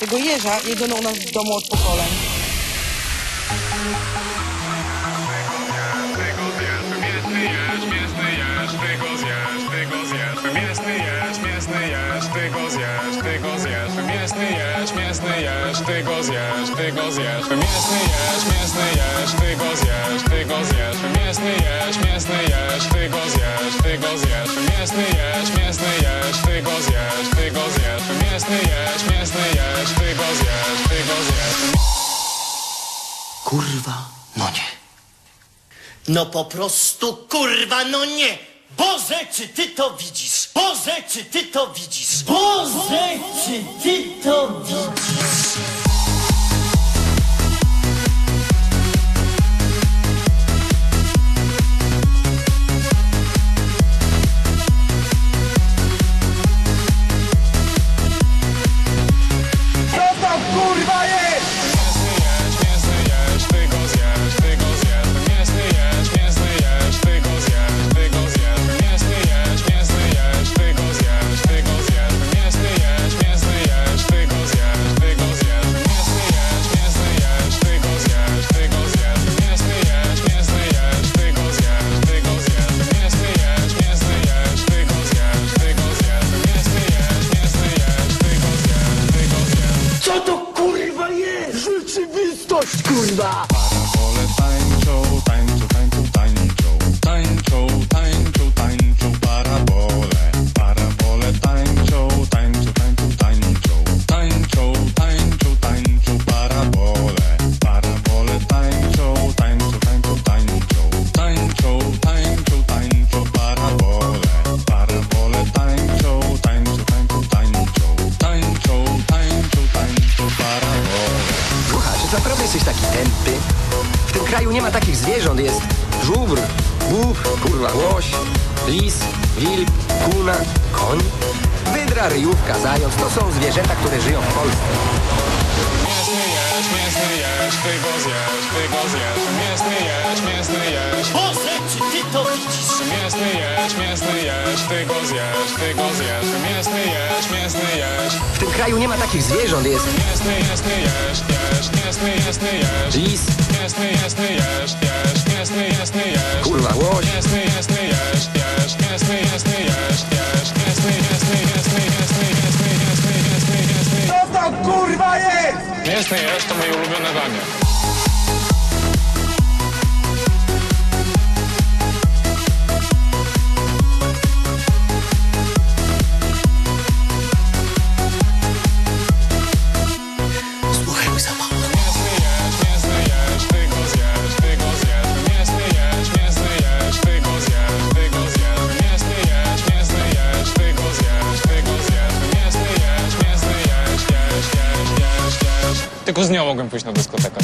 tego jeża jedzono u nas w domu od pokoleń. Ty go ty go Kurwa, no nie. No po prostu kurwa, no nie. Boże, czy ty to widzisz? Boże, czy ty to widzisz? Boże, czy ty to widzisz? Kurwa! Parabole tańczą, tańczą, jesteś taki tępy? W tym kraju nie ma takich zwierząt. Jest żubr, bób, kurwa, łoś, lis, wilk, kuna, koń, wydra, ryjówka, zając. To są zwierzęta, które żyją w Polsce. Mięsny jeż, ty go zjesz, ty go zjesz. Mięsny jeż, mięsny jeż. W tym kraju nie ma takich zwierząt. Jest Mięsny, mięsny jeż, jeż. Mięsny, mięsny jeż. lis, Mięsny, mięsny jeż, jeż. Mięsny, mięsny jeż. kurwa, łoś, Mięsny, mięsny jeż, jeż. Mięsny, mięsny jeż, jeż. Mięsny, mięsny, mięsny, mięsny, mięsny, mięsny, mięsny, mięsny. Co to kurwa jest? Mięsny jeż to moje ulubione danie. Tylko z nią mogłem pójść na dyskotekę.